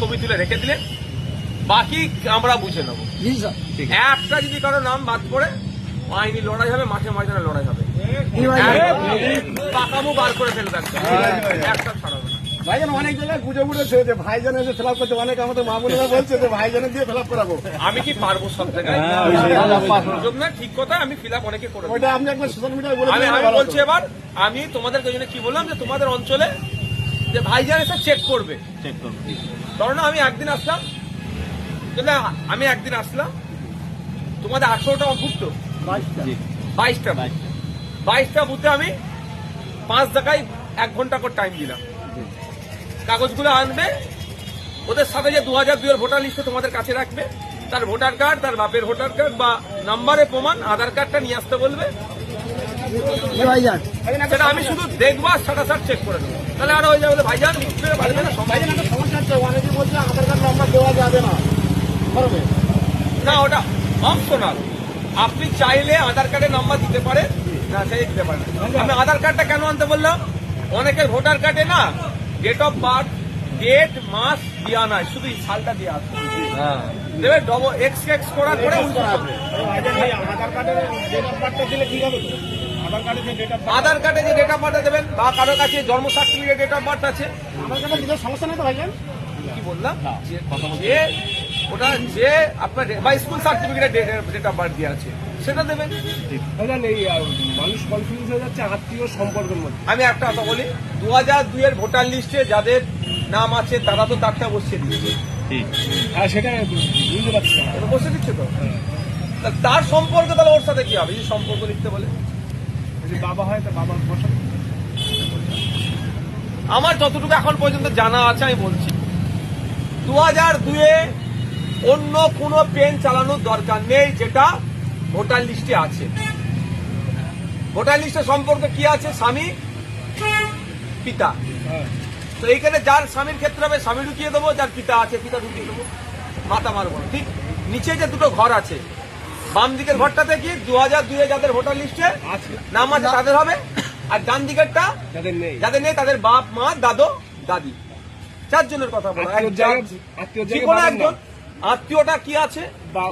ছবি তুলে রেখে দিলেন বাকি আমরা বুঝে নেব। একটা যদি কারও নাম বাদ পড়ে আইনি লড়াই হবে মাঠে ময়দানে লড়াই হবে। পাকামু বার করে ফেলবে একটা। ছাড়াবে ভাইজান অনেক জায়গায় গুজে উঠেছে যে ভাইজান এসে ফিল করছে। অনেক আমাদের মা বোনেরা বলছে যে ভাইজানের দিয়ে ফিল করাবো। আমি কি পারব সব জায়গায়? ঠিক কথা আমি ফিল অনেকে করে দিই। আপনি একবার সোশ্যাল মিডিয়ায় বলে আমি বলছি এবার আমি তোমাদের জন্য কি বললাম যে তোমাদের অঞ্চলে যে ভাইজান এসে চেক করবে। ধরো না আমি একদিন আসলাম আমি একদিন আসলাম তোমাদের আঠারোটা বুথ তো বাইশটা। বাইশটা। বুথে আমি পাঁচ জায়গায় এক ঘণ্টা করে টাইম দিলাম। কাগজগুলো আনবে ওদের সাথে যে দু হাজার দুইয়ের ভোটার লিস্টে তোমাদের কাছে রাখবে তার ভোটার কার্ড তার বাপের ভোটার কার্ড বা নাম্বারে প্রমাণ আধার কার্ডটা নিয়ে আসতে বলবে সেটা আমি শুধু দেখব আর চেক করে দেবো তাহলে আর যাবে ভাইজান লিখতে পারবে না সমস্যা হচ্ছে অনেকে বলছে আধার কার্ড নাম্বার দেওয়া যাবে না। পারবে না ওটা অপশনাল আপনি চাইলে আধার কার্ডের নাম্বার দিতে পারেন না চাইলে দিতে পারেন আমি আধার কার্ডটা কেন আনতে বললাম? অনেকের ভোটার কার্ডে না ডেট অফ বার্থ ডেট মাস দেওয়া নাই শুধু এই সালটা দেওয়া আছে। দেবে ডবল এক্স এক্স করার পরে উল্টো হবে। আধার কার্ডের ডেট অফ দিলে ঠিক হবে আধার কার্ডে যে ডেট অফ আধার কার্ডে যে ডেট অফ বার্থ দেবেন বা কারোর কাছে জন্ম সার্টিফিকেট ডেট অফ বার্থ আছে। সমস্যা নেই তো ভাইজান কি বললাম? যে- যে ওটা যে আপনার বা school certificate date of birth দেওয়া আছে সেটা দেবেন। মানুষ কনফিউজ হয়ে যাচ্ছে আত্মীয় সম্পর্কের মধ্যে। আমি একটা কথা বলি দু হাজার দুইয়ের ভোটার লিস্টে যাদের নাম আছে তারা তো তারটা বসিয়ে দিচ্ছে হ্যাঁ সেটা বসিয়ে দিচ্ছে তো? তা তার সম্পর্ক তাহলে ওর সাথে কি হবে? যদি সম্পর্ক লিখতে বলে? যদি বাবা হয় তো বাবা বসা। আমার যতটুকু এখন পর্যন্ত জানা আছে আমি বলছি। দু হাজার দুয়ে অন্য কোনো পেন চালানোর দরকার নেই যেটা ভোটার লিস্টে আছে। ভোটার লিস্টে সম্পর্কে কি আছে? স্বামী পিতা। হ্যাঁ। তো এইখানে যার স্বামীর ক্ষেত্রে হবে স্বামী ঢুকিয়ে দেবো যার পিতা আছে পিতা ঢুকিয়ে দেবো। মাথা মারবো। ঠিক নিচে যে দুটো ঘর আছে বাম দিকের ঘরটাতে কি দু হাজার দুয়ে যাদের ভোটার লিস্টে নাম আছে তাদের হবে আর ডান দিকেরটা যাদের নেই। যাদের নেই তাদের বাপ মা দাদো দাদি। চারজনের কথা বলো। কোনো একজন। আত্মীয়টা কি আছে?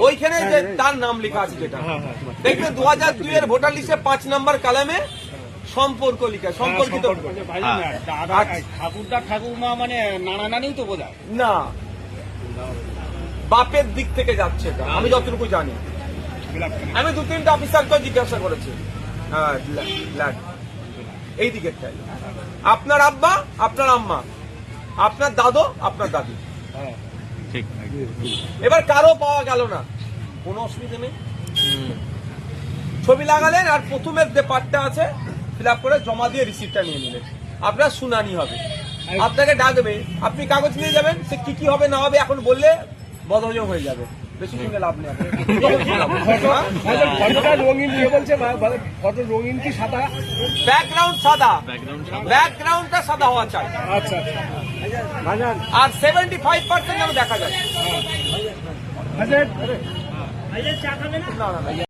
ওইখানে যে তার নাম লেখা আছে যেটা। হ্যাঁ, হ্যাঁ। দেখবে দু হাজার দুই এর ভোটার লিস্টে পাঁচ নাম্বার কালামে সম্পর্ক লিখা সম্পর্কিত। ঠাকুরদা ঠাকুরমা মানে নানা নানিও তো বোঝায়। না। বাপের দিক থেকে যাচ্ছে এটা আমি যতটুকু জানি। আমি দু তিনটা অফিসারকে জিজ্ঞাসা করেছি। হ্যাঁ এই দিকেরটাই। আপনার আব্বা আপনার আম্মা আপনার দাদু আপনার দাদি। হ্যাঁ। এবার কারও পাওয়া গেল না। কোনো অসুবিধা নেই। ছবি লাগালেন আর প্রথমের যে পার্টটা আছে ফিল করে জমা দিয়ে রিসিপ্টটা নিয়ে নিলেন। আপনার শুনানি হবে। আপনাকে ডাকবে আপনি কাগজ নিয়ে যাবেন সে কি কি হবে না হবে এখন বললে বদহজম হয়ে যাবে। বেশি শুনে লাভ নেই? ফটোটা রঙিন দিয়ে বলছে ফটো রঙিন কি সাদা? ব্যাকগ্রাউন্ড সাদা। ব্যাকগ্রাউন্ডটা সাদা। হওয়া চাই। আচ্ছা আর সেভেন্টি ফাইভ পার্সেন্ট দেখা যায়। না